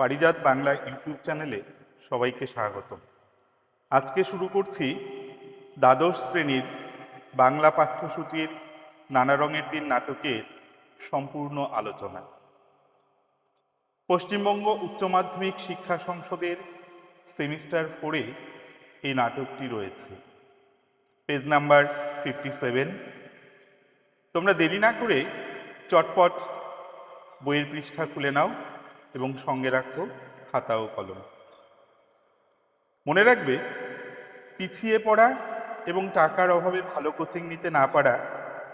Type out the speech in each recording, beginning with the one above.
পারিজাত Bangla YouTube চ্যানেলে সবাইকে স্বাগত আজকে শুরু করছি দ্বাদশ শ্রেণির বাংলা পাঠ্যসূচির নানা রঙের দিন নাটকের সম্পূর্ণ আলোচনা। পশ্চিমবঙ্গ উচ্চ মাধ্যমিক শিক্ষা সংসদের সেমিস্টার ফোরে এই নাটকটি রয়েছে। Page number fifty seven. তোমরা দেরি না করে চটপট বইয়ের পৃষ্ঠা খুলে নাও। এবং সঙ্গে রাখো খাতা ও কলম। মনে রাখবে, পিছিয়ে পড়া এবং টাকার অভাবে ভালো কোচিং নিতে না পারা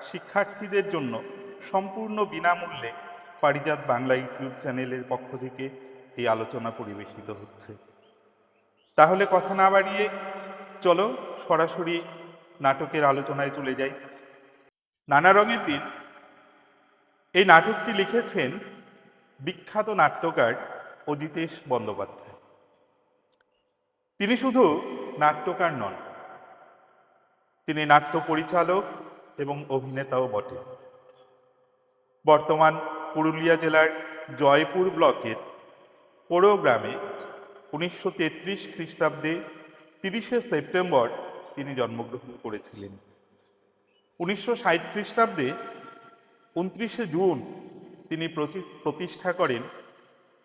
শিক্ষার্থীদের জন্য সম্পূর্ণ বিনামূল্যে পারিজাত বাংলা ইউটিউব চ্যানেলের পক্ষ থেকে এই আলোচনা পরিবেশিত হচ্ছে। তাহলে কথা না বাড়িয়ে চলো সরাসরি নাটকের আলোচনায় চলে যাই। নানা রঙের দিন এই নাটকটি লিখেছেন বিখ্যাত নাট্যকার অজিতেশ বন্দ্যোপাধ্যায়। তিনি শুধু নাট্যকার নন, তিনি নাট্য পরিচালক এবং অভিনেতাও বটে বর্তমান পুরুলিয়া জেলার জয়পুর ব্লকের পোড়ো গ্রামে উনিশশো তেত্রিশ খ্রিস্টাব্দে তিরিশে সেপ্টেম্বর তিনি জন্মগ্রহণ করেছিলেন। উনিশশো ষাট খ্রিস্টাব্দে উনত্রিশে জুন তিনি প্রতি- প্রতিষ্ঠা করেন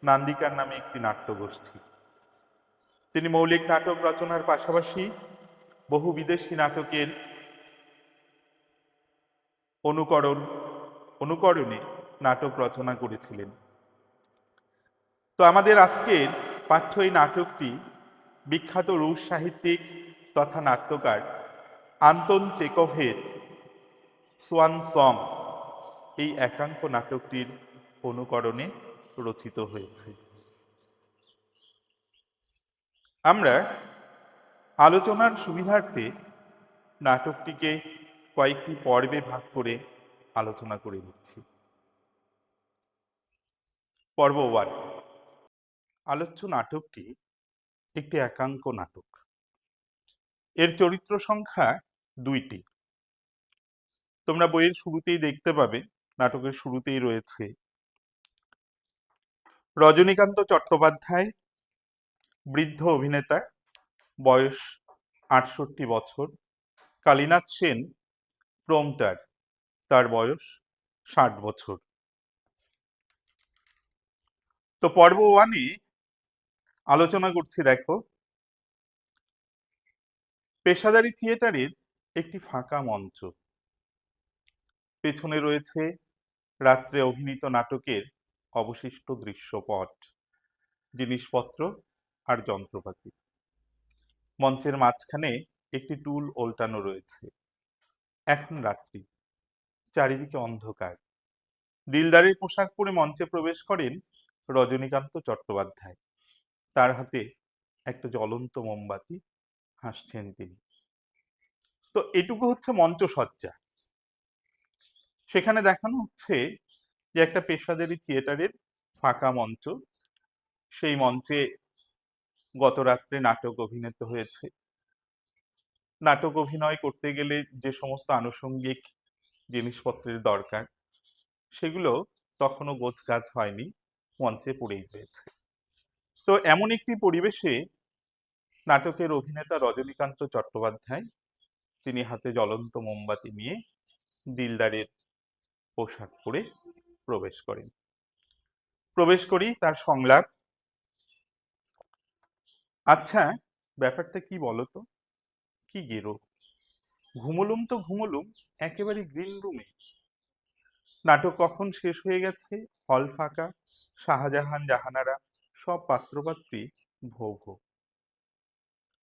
নান্দিকার নামে একটি নাট্যগোষ্ঠী। তিনি মৌলিক নাটক রচনার পাশাপাশি বহু বিদেশি নাটকের অনুকরণ, অনুকরণে নাটক রচনা করেছিলেন। তো আমাদের আজকের পাঠ্য এই নাটকটি বিখ্যাত রুশ সাহিত্যিক তথা নাট্যকার আন্তন চেকভের সোয়ান সং এই একাঙ্ক নাটকটির অনুকরণে রচিত হয়েছে। আমরা আলোচনার সুবিধার্থে নাটকটিকে কয়েকটি পর্বে ভাগ করে আলোচনা করে নিচ্ছি। পর্ব ওয়ান, আলোচ্য নাটকটি একটি একাঙ্ক নাটক। এর চরিত্র সংখ্যা দুইটি। তোমরা বইয়ের শুরুতেই দেখতে পাবে নাটকের শুরুতেই রয়েছে। রজনীকান্ত চট্টোপাধ্যায়, বৃদ্ধ অভিনেতা, বয়স আটষট্টি বছর। কালীনাথ সেন প্রমটার তার বয়স ষাট বছর। তো পর্ব ওয়ানে আলোচনা করছি, দেখো। পেশাদারি থিয়েটারের একটি ফাঁকা মঞ্চ। পেছনে রয়েছে রাত্রে অভিনীত নাটকের অবশিষ্ট দৃশ্যপট, জিনিসপত্র আর যন্ত্রপাতি। মঞ্চের মাঝখানে একটি টুল ওল্টানো রয়েছে। এখন রাত্রি, চারিদিকে অন্ধকার। দিলদারের পোশাক পরে মঞ্চে প্রবেশ করেন রজনীকান্ত চট্টোপাধ্যায়। তার হাতে একটা জ্বলন্ত মোমবাতি, হাসছেন তিনি। তো এটুকু হচ্ছে মঞ্চসজ্জা। সেখানে দেখানো হচ্ছে যে একটা পেশাদারি থিয়েটারের ফাঁকা মঞ্চ। সেই মঞ্চে গত রাত্রে নাটক অভিনীত হয়েছে। নাটক অভিনয় করতে গেলে যে সমস্ত আনুষঙ্গিক জিনিসপত্রের দরকার, সেগুলো তখনও গোছগাছ হয়নি, মঞ্চে পড়েই রয়েছে তো এমন একটি পরিবেশে নাটকের অভিনেতা রজনীকান্ত চট্টোপাধ্যায়, তিনি হাতে জ্বলন্ত মোমবাতি নিয়ে দিলদারের পোশাক পরে প্রবেশ করেন প্রবেশ করি তার সংলাপ। আচ্ছা ব্যাপারটা কি বলতো? কি গেরো ঘুমলুম তো ঘুমলুম, একেবারে গ্রিন রুমে নাটক কখন শেষ হয়ে গেছে? হল ফাঁকা, শাহজাহান, জাহানারা, সব পাত্রপাত্রী ভোগ।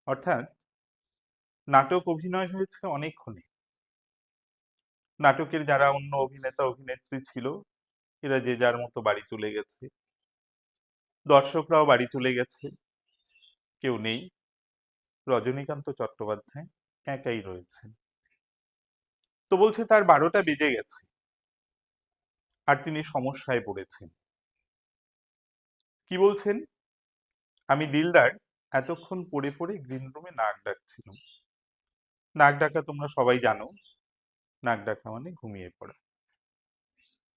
অর্থাৎ, নাটক অভিনয় হয়েছে অনেকক্ষণে। নাটকের যারা অন্য অভিনেতা, অভিনেত্রী ছিল, এরা যে যার মতো বাড়ি চলে গেছে। দর্শকরাও বাড়ি চলে গেছে। কেউ নেই। রজনীকান্ত চট্টোপাধ্যায় একাই রয়েছেন। তো বলছে তার বারোটা বেজে গেছে। আর তিনি সমস্যায় পড়েছেন। কি বলছেন? আমি দিলদার, এতক্ষণ পড়ে পড়ে গ্রিন রুমে নাক ডাকছিলাম। নাক ডাকা তোমরা সবাই জানো নাক ডাকা মানে ঘুমিয়ে পড়া।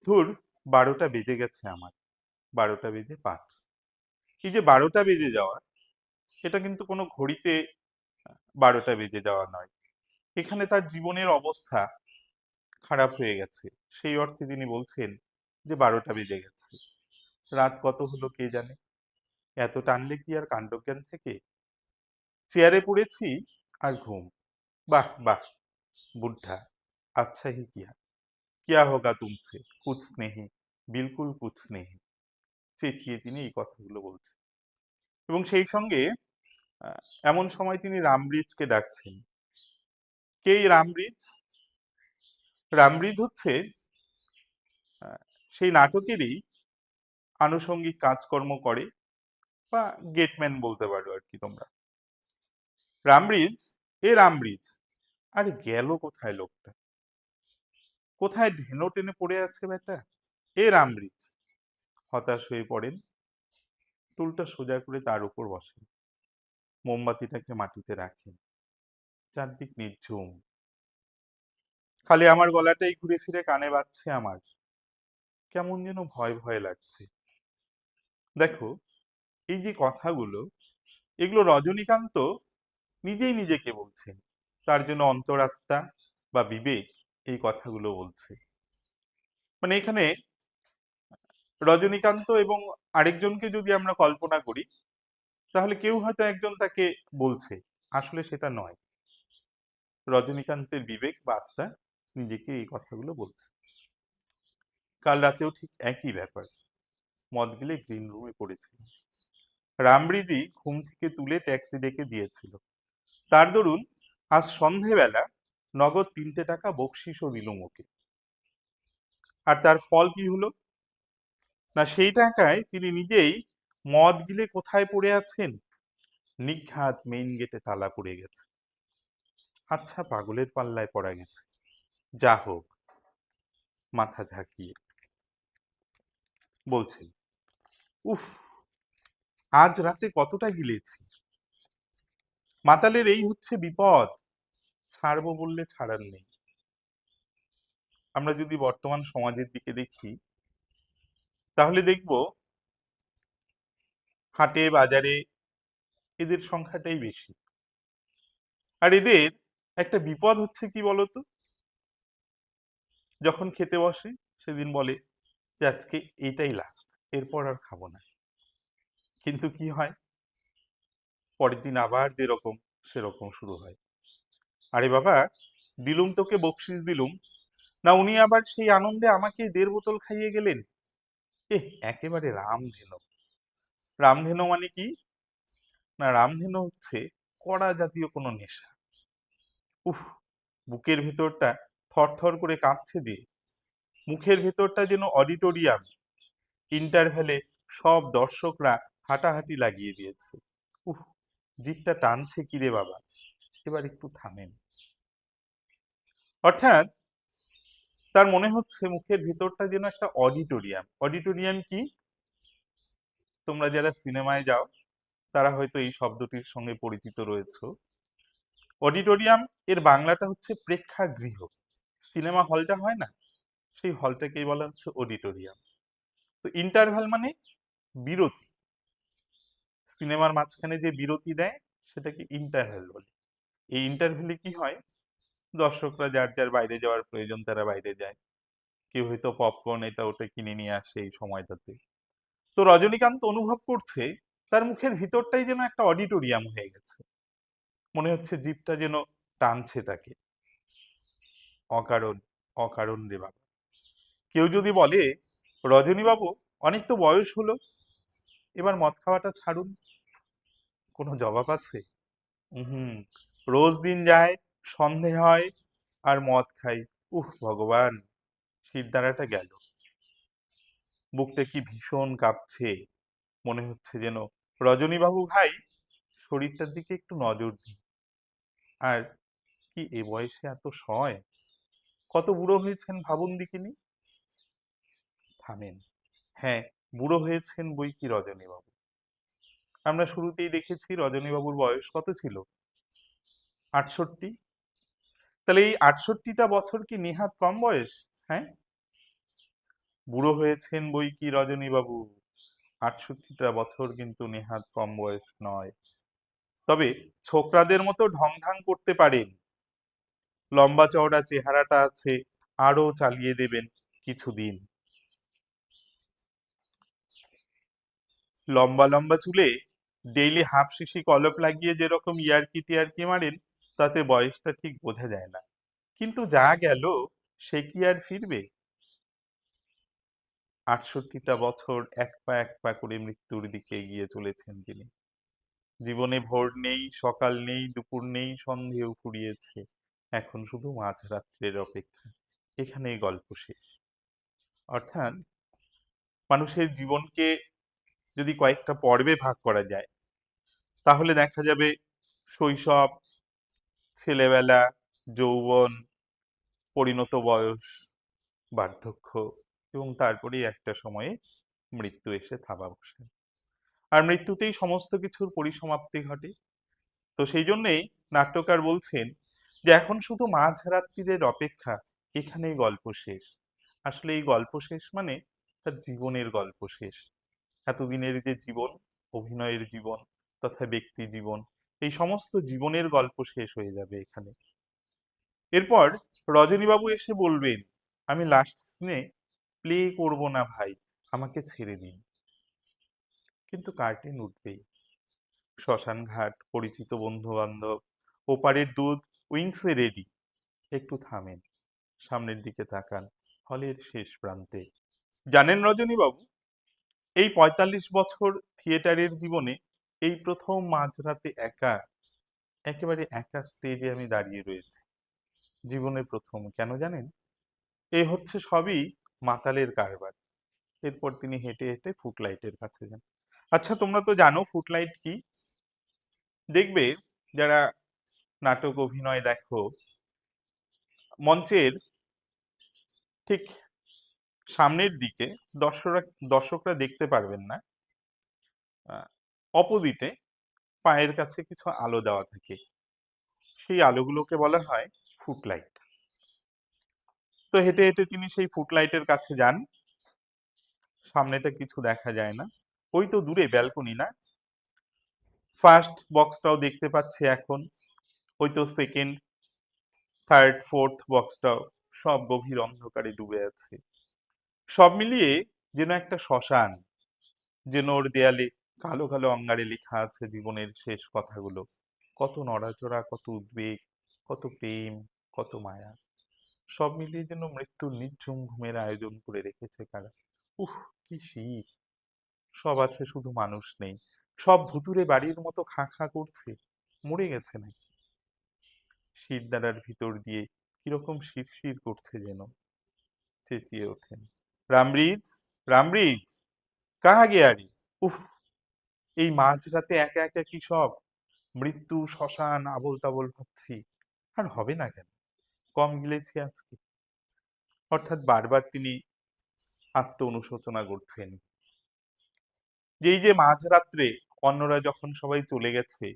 ধুর বারোটা বেজে গেছে আমার। বারোটা বেজে পাঁচ। এই যে বারোটা বেজে যাওয়া এটা কিন্তু কোনো ঘড়িতে বারোটা বেজে যাওয়া নয়। এখানে তার জীবনের অবস্থা খারাপ হয়ে গেছে। সেই অর্থে তিনি বলছেন যে বারোটা বেজে গেছে। রাত কত হলো কে জানে? এত টানলে কি আর কাণ্ডজ্ঞান থেকে? চেয়ারে পড়েছি আর ঘুম। বাহ বাহ বুদ্ধা আচ্ছা হি কিয়া কিয়া হোগা তুমছে কুছ নেহি বিলকুল কুছ নেহি চেঁচিয়ে তিনি এই কথাগুলো বলছেন। এবং সেই সঙ্গে এমন সময় তিনি রামব্রিজকে ডাকছেন। কে রামব্রিজ? রামব্রিজ হচ্ছে সেই নাটকেরই আনুষঙ্গিক কাজকর্ম করে বা গেটম্যান বলতে পারো আর কি তোমরা। রামব্রিজ? এ রামব্রিজ। আরে গেল কোথায় লোকটা? কোথায় ঢেনো টেনে পড়ে আছে বেটা এ রামব্রিজ হতাশ হয়ে পড়েন। টুলটা সোজা করে তার উপর বসেন। মোমবাতিটাকে মাটিতে রাখেন। চারদিক নির্ঝুম। খালি আমার গলাটাই ঘুরে ফিরে কানে বাজছে আমার। কেমন যেন ভয় ভয় লাগছে। দেখো, এই যে কথাগুলো, এগুলো রজনীকান্ত নিজেই নিজেকে বলছেন। তার জন্য অন্তরাত্মা বা বিবেক এই কথাগুলো বলছে। মানে এখানে রজনীকান্ত এবং আরেকজনকে যদি আমরা কল্পনা করি, তাহলে কেউ হয়তো একজন তাকে বলছে, আসলে সেটা নয়। রজনীকান্তের বিবেক বা আত্মা নিজেকে এই কথাগুলো বলছে। কাল রাতেও ঠিক একই ব্যাপার। মদ গেলে গ্রিন রুমে পড়েছিল রামরিদি ঘুম থেকে তুলে ট্যাক্সি ডেকে দিয়েছিল। তার দরুন আজ সন্ধেবেলা নগদ তিনটে টাকা বকশিসও দিলুম ওকে। আর তার ফল কি হলো? না, সেই টাকায় তিনি নিজেই মদ গিলে কোথায় পড়ে আছেন? নিঘাত মেইন গেটে তালা পড়ে গেছে। আচ্ছা পাগলের পাল্লায় পড়া গেছে। যা হোক, মাথা ঝাঁকিয়ে। বলছেন, উফ, আজ রাতে কতটা গিলেছি? মাতালের এই হচ্ছে বিপদ। ছাড়বো বললে ছাড়ার নেই। আমরা যদি বর্তমান সমাজের দিকে দেখি, তাহলে দেখব হাটে, বাজারে এদের সংখ্যাটাই বেশি। আর এদের একটা বিপদ হচ্ছে কি বলতো? যখন খেতে বসে, সেদিন বলে যে, আজকে এটাই লাস্ট এরপর আর খাব না। কিন্তু কি হয়? পরের দিন আবার যেরকম, সেরকম শুরু হয়। আরে বাবা, দিলুম তোকে বকশিস দিলুম। না, উনি আবার সেই আনন্দে আমাকে দেড় বোতল খাইয়ে গেলেন? এ একেবারে রামধেনু। রামধেনু মানে কি? না, রামধেনু হচ্ছে কড়া জাতীয় কোনো নেশা। উফ, বুকের ভেতরটা থরথর করে কাঁপছে দিয়ে। মুখের ভেতরটা যেন অডিটোরিয়াম। ইন্টারভ্যালে সব দর্শকরা হাঁটাহাঁটি লাগিয়ে দিয়েছে। উফ জিপটা টানছে কিরে বাবা। এবার একটু থামেন। অর্থাৎ তার মনে হচ্ছে মুখের ভেতরটা যেন একটা অডিটোরিয়াম। অডিটোরিয়াম কি? তোমরা যারা সিনেমায় যাও, তারা হয়তো এই শব্দটির সঙ্গে পরিচিত রয়েছে। অডিটোরিয়াম, এর বাংলাটা হচ্ছে প্রেক্ষাগৃহ। সিনেমা হলটা হয় না, সেই হলটাকেই বলা হচ্ছে অডিটোরিয়াম। তো ইন্টারভ্যাল মানে বিরতি। সিনেমার মাঝখানে যে বিরতি দেয়, সেটাকে ইন্টারভ্যাল বলে। এই ইন্টারভ্যালে কি হয়? দর্শকরা যার যার বাইরে যাওয়ার প্রয়োজন তারা বাইরে যায়। কেউ হয়তো পপকর্ন এটা ওটা কিনে নিয়ে আসে এই সময়টাতে। তো রজনীকান্ত অনুভব করছে তার মুখের ভিতরটাই যেন একটা অডিটোরিয়াম হয়ে গেছে। মনে হচ্ছে জিপটা যেন টানছে তাকে। অকারণ অকারণ রে বাবা। কেউ যদি বলে, রজনীবাবু, অনেক তো বয়স হলো, এবার মদ খাওয়াটা ছাড়ুন। কোনো জবাব আছে? হুম রোজ দিন যায়, সন্ধে হয় আর মদ খাই। উহ ভগবান! শিরদাঁড়াটা গেল। বুকটা কি ভীষণ কাঁপছে। মনে হচ্ছে যেন রজনীবাবু ভাই শরীরটার দিকে একটু নজর দিন। আর কি এ বয়সে এত সয়? কত বুড়ো হয়েছেন ভাবুন দিকিনি থামেন। হ্যাঁ বুড়ো হয়েছেন বই কি রজনীবাবু? আমরা শুরুতেই দেখেছি রজনীবাবুর বয়স কত ছিল? আটষট্টি। তাহলে এই আটষট্টিটা বছর কি নেহাত কম বয়স? হ্যাঁ? বুড়ো হয়েছেন বই কি রজনীবাবু? আটষট্টিটা বছর কিন্তু নেহাত কম বয়স নয়। তবে ছোকরাদের মতো ঢংঢাং করতে পারেন। লম্বা চওড়া চেহারাটা আছে আরও চালিয়ে দেবেন কিছুদিন। লম্বা লম্বা চুলে ডেইলি হাফ শিশি কলপ লাগিয়ে যেরকম ইয়ারকি টিয়ারকি মারেন তাতে বয়সটা ঠিক বোঝা যায় না। কিন্তু যা গেল, সে কি আর ফিরবে? আটষট্টিটা বছর এক পা এক পা করে মৃত্যুর দিকে এগিয়ে চলেছেন তিনি। জীবনে ভোর নেই, সকাল নেই, দুপুর নেই সন্ধেও ফুরিয়েছে। এখন শুধু মাঝরাত্রের অপেক্ষা। এখানেই গল্প শেষ। অর্থাৎ, মানুষের জীবনকে যদি কয়েকটা পর্বে ভাগ করা যায়, তাহলে দেখা যাবে শৈশব ছেলেবেলা যৌবন, পরিণত বয়স, বার্ধক্য এবং তারপরেই একটা সময়ে মৃত্যু এসে থাবা বসে। আর মৃত্যুতেই সমস্ত কিছুর পরিসমাপ্তি ঘটে। তো সেই জন্যেই নাট্যকার বলছেন যে, এখন শুধু মাঝরাত্রিরের অপেক্ষা, এখানেই গল্প শেষ। আসলে এই গল্প শেষ মানে তার জীবনের গল্প শেষ। এতদিনের যে জীবন, অভিনয়ের জীবন, তথা ব্যক্তি জীবন এই সমস্ত জীবনের গল্প শেষ হয়ে যাবে এখানে। এরপর রজনীবাবু এসে বলবেন, আমি লাস্ট সিনে প্লে করব না ভাই, আমাকে ছেড়ে দিন। কিন্তু কার্টেন উঠবেই। শ্মশান ঘাট পরিচিত বন্ধু বান্ধব ওপারের দুধ উইংসে রেডি একটু থামেন, সামনের দিকে তাকান, হলের শেষ প্রান্তে। জানেন রজনীবাবু, এই পঁয়তাল্লিশ বছর থিয়েটারের জীবনে এই প্রথম মাঝরাতে একা, একেবারে একা স্টেজে আমি দাঁড়িয়ে রয়েছি। জীবনে প্রথম, কেন জানেন? এ হচ্ছে সবই মাতালের কারবার। এরপর তিনি হেঁটে হেঁটে ফুটলাইটের কাছে যান। আচ্ছা তোমরা তো জানো ফুটলাইট কি? দেখবে যারা নাটক, অভিনয় দেখো, মঞ্চের ঠিক সামনের দিকে দর্শকরা দর্শকরা দেখতে পারবেন না। অপোজিটে পায়ের কাছে কিছু আলো দেওয়া থাকে। সেই আলোগুলোকে বলা হয় ফুটলাইট তো হেঁটে হেঁটে তিনি সেই ফুটলাইটের কাছে যান। সামনেটা কিছু দেখা যায় না। ওই তো দূরে ব্যালকনি না? ফার্স্ট বক্সটাও দেখতে পাচ্ছি এখন। ওই তো সেকেন্ড থার্ড ফোর্থ বক্সটাও সব গভীর অন্ধকারে ডুবে আছে। সব মিলিয়ে যেন একটা শ্মশান, যেন ওর দেয়ালে কালো কালো অঙ্গারে লেখা আছে জীবনের শেষ কথাগুলো। কত নড়াচড়া, কত উদ্বেগ, কত প্রেম, কত মায়া। সব মিলিয়ে যেন মৃত্যুর নির্ঝুম ঘুমের আয়োজন করে রেখেছে কারা। উহ কি শীত। সব আছে শুধু মানুষ নেই। সব ভুতুরে বাড়ির মতো খাঁ খাঁ করছে। মরে গেছে নাকি? শিরদাঁড়ার ভিতর দিয়ে কীরকম শিরশির করছে যেন। চেঁচিয়ে ওঠেন। রামরিজ রামরিজ! কাহা গিয়ারি উফ! এই মাঝরাতে একা একা কি সব? মৃত্যু, শ্মশান আবল তাবল ভাবছি। আর হবে না কেন? কম গিলেছি আজকে। অর্থাৎ বারবার তিনি আত্ম অনুশোচনা করছেন। যে এই যে মাঝরাত্রে অন্যরা যখন সবাই চলে গেছে,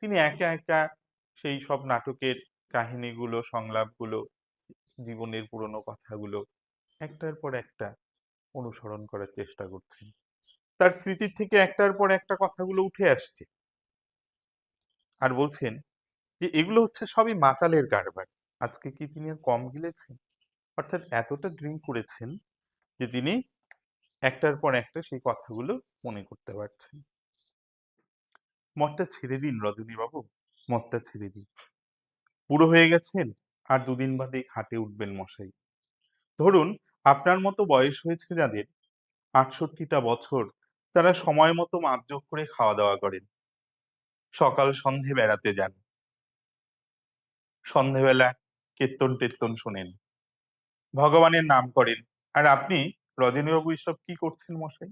তিনি একা একা সেই সব নাটকের কাহিনীগুলো, সংলাপগুলো, জীবনের পুরনো কথাগুলো একটার পর একটা অনুসরণ করার চেষ্টা করছেন। তার স্মৃতির থেকে একটার পর একটা কথাগুলো উঠে আসছে। আর বলছেন যে, এগুলো হচ্ছে সবই মাতালের কারবার। আজকে কি তিনি আর কম গিলেছেন? অর্থাৎ এতটা ড্রিঙ্ক করেছেন যে, তিনি একটার পর একটা সেই কথাগুলো মনে করতে পারছেন। মদটা ছেড়ে দিন রজনী বাবু মদটা ছেড়ে দিন। পুরো হয়ে গেছেন, আর দুদিন বাদেই খাটে উঠবেন মশাই। ধরুন, আপনার মতো বয়স হয়েছে যাদের আটষট্টিটা বছর তারা সময় মতো মাপযোগ করে খাওয়া দাওয়া করেন। সকাল সন্ধে বেড়াতে যান। সন্ধেবেলা কীর্তন টেত্তন শোনেন। ভগবানের নাম করেন। আর আপনি রজনীবাবু এসব কি করছেন মশাই?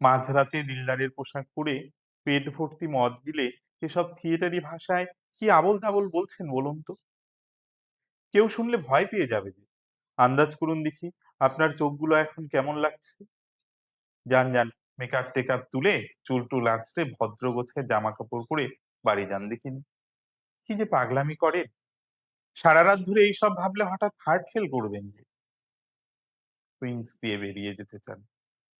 মাঝরাতে দিলদারের পোশাক পরে পেট ভর্তি মদ গিলে এসব থিয়েটারি ভাষায় কি আবল তাবল বলছেন বলুন তো? কেউ শুনলে ভয় পেয়ে যাবে যে, আন্দাজ করুন দেখি, আপনার চোখগুলো এখন কেমন লাগছে? যান যান। মেকআপ টেকআপ তুলে চুল টুল আঁচড়ে ভদ্র গোছের জামা কাপড় পরে বাড়ি যান দেখিনি। কি যে পাগলামি করেন। সারা রাত ধরে এইসব ভাবলে হঠাৎ হার্ট ফেল করবেন যে। উইংস দিয়ে বেরিয়ে যেতে চান।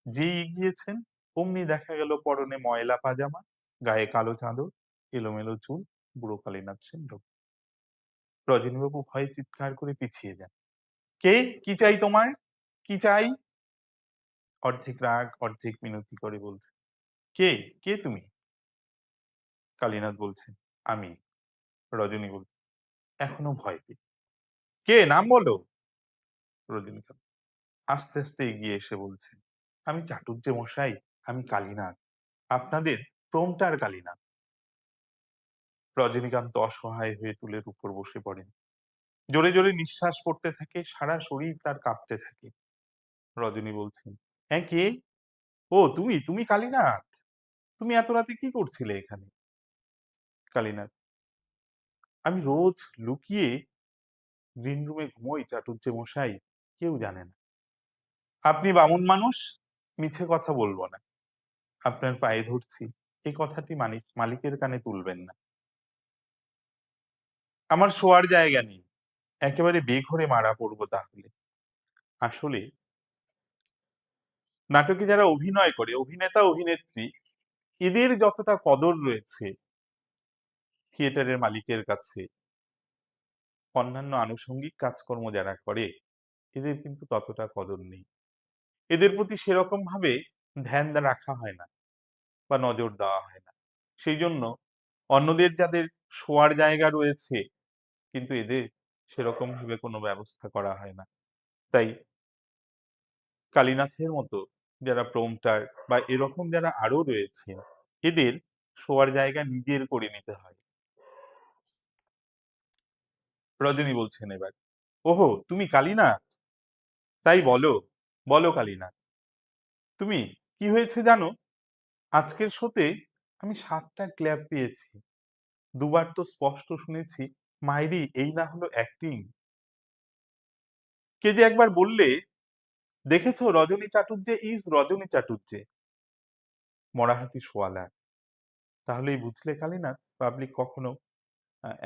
যেই এগিয়েছেন, অমনি দেখা গেল পরনে ময়লা পাজামা, গায়ে কালো চাদর, এলোমেলো চুল, বুড়ো কালীনাথ সেন রজনীবাবু ভয়ে চিৎকার করে পিছিয়ে যান। কে? কি চাই তোমার? কি চাই? অর্ধেক রাগ, অর্ধেক মিনতি করে বলছে। কে? কে তুমি? কালীনাথ বলছেন আমি। রজনী বলছে এখনও ভয় পেয়ে। কে? নাম বলো। রজনীকান্ত আস্তে আস্তে এগিয়ে এসে বলছেন আমি চাটুর্য মশাই, আমি কালীনাথ। আপনাদের প্রমটার কালীনাথ। রজনীকান্ত অসহায় হয়ে টুলের উপর বসে পড়েন। জোরে জোরে নিঃশ্বাস পড়তে থাকে, সারা শরীর তার কাঁপতে থাকে। রজনী বলছেন হ্যাঁ কে? ও, তুমি তুমি কালীনাথ। তুমি এত রাতে কি করছিলে এখানে? কালীনাথ। আমি রোজ লুকিয়ে গ্রিন রুমে ঘুমোই চাটুর্যে মশাই, কেউ জানে না। আপনি বামুন মানুষ, মিছে কথা বলব না। আপনার পায়ে ধরছি। এই কথাটি মালিক মালিকের কানে তুলবেন না। আমার শোয়ার জায়গা নেই। একেবারে বেঘরে মারা পড়ব তাহলে। আসলে নাটকে যারা অভিনয় করে, অভিনেতা, অভিনেত্রী, এদের যতটা কদর রয়েছে থিয়েটারের মালিকের কাছে, অন্যান্য আনুষঙ্গিক কাজকর্ম যারা করে, এদের কিন্তু ততটা কদর নেই। এদের প্রতি সেরকম ভাবে ধ্যান রাখা হয় না বা নজর দেওয়া হয় না। সেই জন্য অন্যদের যাদের শোয়ার জায়গা রয়েছে, কিন্তু এদের সেরকম ভাবে কোনো ব্যবস্থা করা হয় না। তাই কালীনাথের মতো যারা প্রমটার বা এরকম যারা আরও রয়েছে, এদের শোয়ার জায়গা নিজের করে নিতে হয়। রজনী বলছেন এবার, ওহো, তুমি কালীনাথ? তাই বলো বলো কালীনাথ। তুমি, কি হয়েছে জানো? আজকের শোতে আমি সাতটা ক্ল্যাপ পেয়েছি। দুবার তো স্পষ্ট শুনেছি, মাইরি, এই না হলো অ্যাক্টিং। কে যে একবার বললে দেখেছ? রজনী চাটুর্যে ইজ রজনী চাটুর্যে মরাহাতি সোয়ালা তাহলেই বুঝলে কালীনাথ, পাবলিক কখনো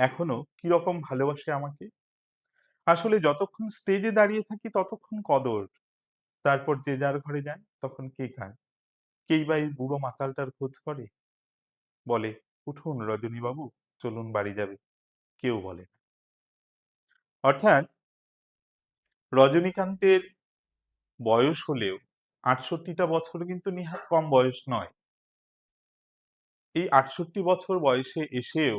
এখনও কীরকম ভালোবাসে আমাকে? আসলে যতক্ষণ স্টেজে দাঁড়িয়ে থাকি ততক্ষণ কদর। তারপর যে যার ঘরে যায় তখন কে খায়? কেই বা এই বুড়ো মাতালটার খোঁজ করে? বলে, উঠুন রজনী বাবু চলুন বাড়ি যাবে। কেউ বলে না। অর্থাৎ রজনীকান্তের বয়স হলেও আটষট্টিটা বছর কিন্তু নিহাত কম বয়স নয়। এই আটষট্টি বছর বয়সে এসেও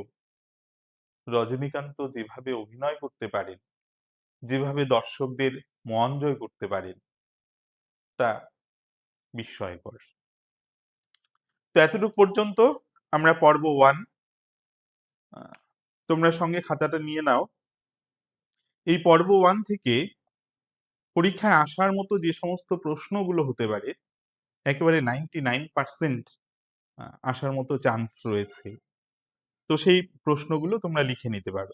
রজনীকান্ত যেভাবে অভিনয় করতে পারেন, যেভাবে দর্শকদের মন জয় করতে পারেন, তা বিস্ময়কর। তো এতটুকু পর্যন্ত আমরা পর্ব ওয়ান তোমরা সঙ্গে খাতাটা নিয়ে নাও। এই পর্ব ওয়ান থেকে পরীক্ষায় আসার মতো যে সমস্ত প্রশ্নগুলো হতে পারে, একেবারে নাইনটি নাইন পার্সেন্ট আসার মতো চান্স রয়েছে। তো সেই প্রশ্নগুলো তোমরা লিখে নিতে পারো।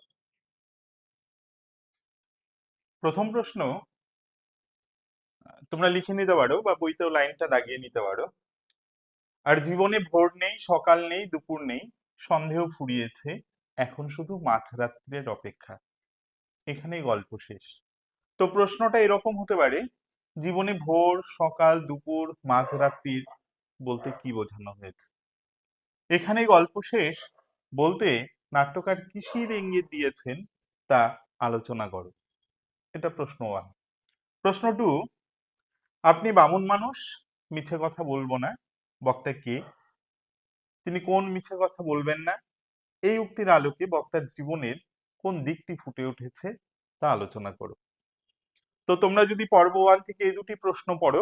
প্রথম প্রশ্ন তোমরা লিখে নিতে পারো বা বইতেও লাইনটা দাগিয়ে নিতে পারো। আর জীবনে ভোর নেই, সকাল নেই, দুপুর নেই সন্দেহ ফুরিয়েছে, এখন শুধু মাঝরাত্রের অপেক্ষা। এখানেই গল্প শেষ। তো প্রশ্নটা এরকম হতে পারে, জীবনে ভোর, সকাল, দুপুর, মাঝরাত্রির বলতে কি বোঝানো হয়েছে? এখানেই গল্প শেষ। বলতে নাট্যকার কিসির ইঙ্গিত দিয়েছেন তা আলোচনা করো। এটা প্রশ্ন ওয়ান প্রশ্ন টু আপনি বামুন মানুষ, মিছে কথা বলব না, বক্তা কে? তিনি কোন মিছে কথা বলবেন না? এই উক্তির আলোকে বক্তার জীবনের কোন দিকটি ফুটে উঠেছে তা আলোচনা করো। তো তোমরা যদি পর্ব ওয়ান থেকে এই দুটি প্রশ্ন পড়ো,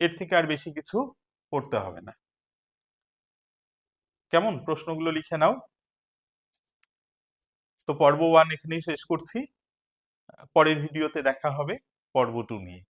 এর থেকে আর বেশি কিছু পড়তে হবে না। কেমন? প্রশ্নগুলো লিখে নাও। তো পর্ব ওয়ান এখানেই শেষ করছি। পরের ভিডিওতে দেখা হবে, পর্ব টু নিয়ে।